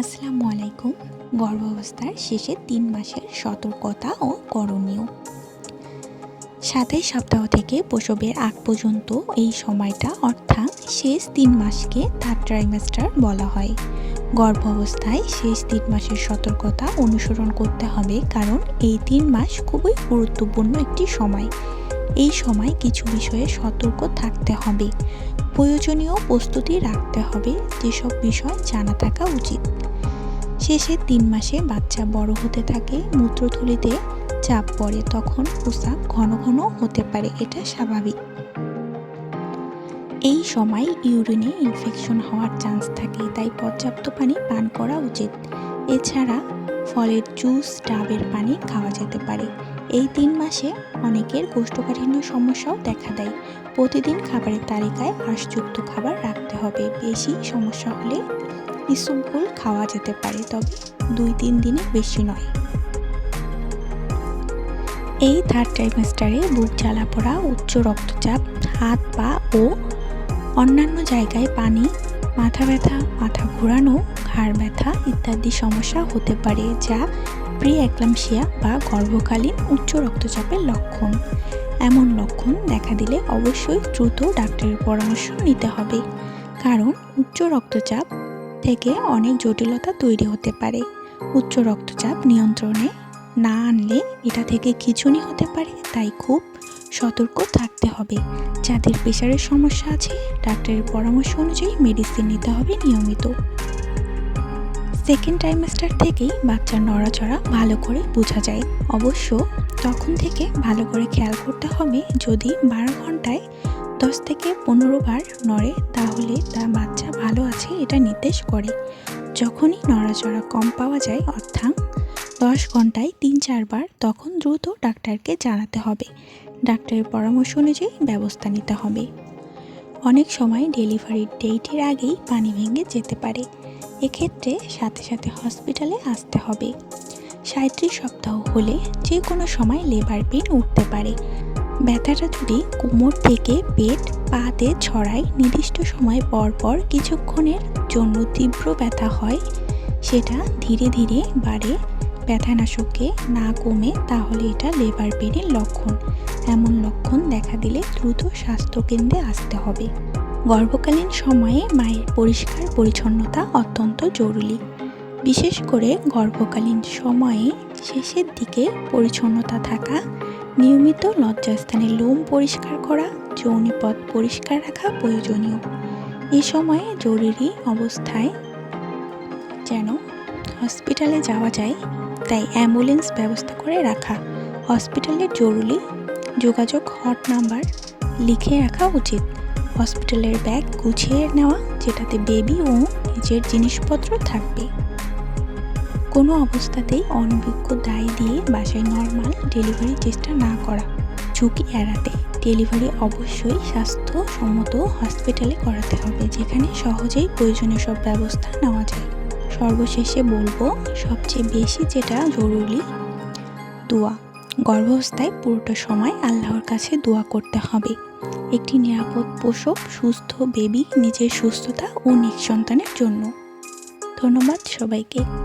আসসালামু আলাইকুম। গর্ভাবস্থার শেষে তিন মাসের সতর্কতা ও করণীয়। সাতাইশ সপ্তাহ থেকে প্রসবের আগ পর্যন্ত এই সময়টা, অর্থাৎ শেষ তিন মাসকে থার্ড ট্রাইমেস্টার বলা হয়। গর্ভাবস্থায় শেষ তিন মাসের সতর্কতা অনুসরণ করতে হবে, কারণ এই তিন মাস খুবই গুরুত্বপূর্ণ একটি সময়। এই সময় কিছু বিষয়ে সতর্ক থাকতে হবে। প্রয়োজনীয় প্রস্তুতি রাখতে হবে, যেসব বিষয় জানা থাকা উচিত। শেষে তিন মাসে বাচ্চা বড় হতে থাকে, মূত্রথলিতে চাপ পড়ে, তখন পোশাক ঘন ঘন হতে পারে, এটা স্বাভাবিক। এই সময় ইউরিনে ইনফেকশন হওয়ার চান্স থাকে, তাই পর্যাপ্ত পানি পান করা উচিত। এছাড়া ফলের জুস, ডাবের পানি খাওয়া যেতে পারে। এই তিন মাসে অনেকের কোষ্ঠকাঠিন্য সমস্যাও দেখা দেয়। প্রতিদিন খাবারের তালিকায় আঁশযুক্ত খাবার রাখতে হবে। বেশি সমস্যা হলে ইসুপগুল খাওয়া যেতে পারে, তবে দুই তিন দিনে বেশি নয়। এই থার্ড ট্রাইমেস্টারে বুক জ্বালা পড়া, উচ্চ রক্তচাপ, হাত, পা ও অন্যান্য জায়গায় পানি, মাথা ব্যথা, মাথা ঘোরানো, ঘাড় ব্যথা ইত্যাদি সমস্যা হতে পারে, যা প্রি অ্যাক্লামশিয়া বা গর্ভকালীন উচ্চ রক্তচাপের লক্ষণ। এমন লক্ষণ দেখা দিলে অবশ্যই দ্রুত ডাক্তারের পরামর্শ নিতে হবে। কারণ উচ্চ রক্তচাপ থেকে অনেক জটিলতা তৈরি হতে পারে। উচ্চ রক্তচাপ নিয়ন্ত্রণে না আনলে এটা থেকে খিচুনি হতে পারে, তাই খুব সতর্ক থাকতে হবে। যাদের প্রেশারের সমস্যা আছে, ডাক্তারের পরামর্শ অনুযায়ী মেডিসিন নিতে হবে নিয়মিত। সেকেন্ড টাইমেস্টার থেকেই বাচ্চার নড়াচড়া ভালো করে বোঝা যায়। অবশ্য তখন থেকে ভালো করে খেয়াল করতে হবে যদি বারো ঘন্টায় দশ থেকে পনেরো বার নড়ে তাহলে তার বাচ্চা ভালো আছে এটা নির্দেশ করে। যখনই নড়াচড়া কম পাওয়া যায় অর্থাৎ দশ ঘন্টায় তিন চারবার তখন দ্রুত ডাক্তারকে জানাতে হবে। ডাক্তারের পরামর্শ অনুযায়ী ব্যবস্থা নিতে হবে। অনেক সময় ডেলিভারির ডেটের আগেই পানি ভেঙে যেতে পারে। এক্ষেত্রে সাথে সাথে হসপিটালে আসতে হবে। সাঁত্রিশ সপ্তাহ হলে যে কোনো সময় লেবার পেন উঠতে পারে। ব্যথাটা যদি কোমর থেকে পেট, পাতে ছড়ায় নির্দিষ্ট সময় পর পর কিছুক্ষণের জন্য তীব্র ব্যথা হয়, সেটা ধীরে ধীরে বাড়ে। ব্যথানাশকে না কমে তাহলে এটা লেবার পেনের লক্ষণ। এমন লক্ষণ দেখা দিলে দ্রুত স্বাস্থ্যকেন্দ্রে আসতে হবে। গর্ভকালীন সময়ে মায়ের পরিষ্কার পরিচ্ছন্নতা অত্যন্ত জরুরি। বিশেষ করে গর্ভকালীন সময়ে শেষের দিকে পরিচ্ছন্নতা থাকা, নিয়মিত লজ্জাস্থানে লোম পরিষ্কার করা, যৌনিপথ পরিষ্কার রাখা প্রয়োজনীয়। এ সময়ে জরুরি অবস্থায় যেন হসপিটালে যাওয়া যায়, তাই অ্যাম্বুলেন্স ব্যবস্থা করে রাখা। হসপিটালের জরুরি যোগাযোগ হট নাম্বার লিখে রাখা উচিত। হসপিটালের ব্যাগ গুছিয়ে নেওয়া, যেটাতে বেবি ও নিজের জিনিসপত্র থাকবে। কোনো অবস্থাতেই অনভিজ্ঞ দায় দিয়ে বাসায় নর্মাল ডেলিভারি চেষ্টা না করা। ঝুঁকি এড়াতে ডেলিভারি অবশ্যই স্বাস্থ্যসম্মত হসপিটালে করাতে হবে, যেখানে সহজেই প্রয়োজনীয় সব ব্যবস্থা নেওয়া যায়। সর্বশেষে বলব, সবচেয়ে বেশি যেটা জরুরি, দোয়া। গর্ভাবস্থায় পুরোটা সময় আল্লাহর কাছে দোয়া করতে হবে। একটি নিরাপদ পোষক সুস্থ বেবি নিজের সুস্থতা ও নিঃসন্তানের জন্য। ধন্যবাদ সবাইকে।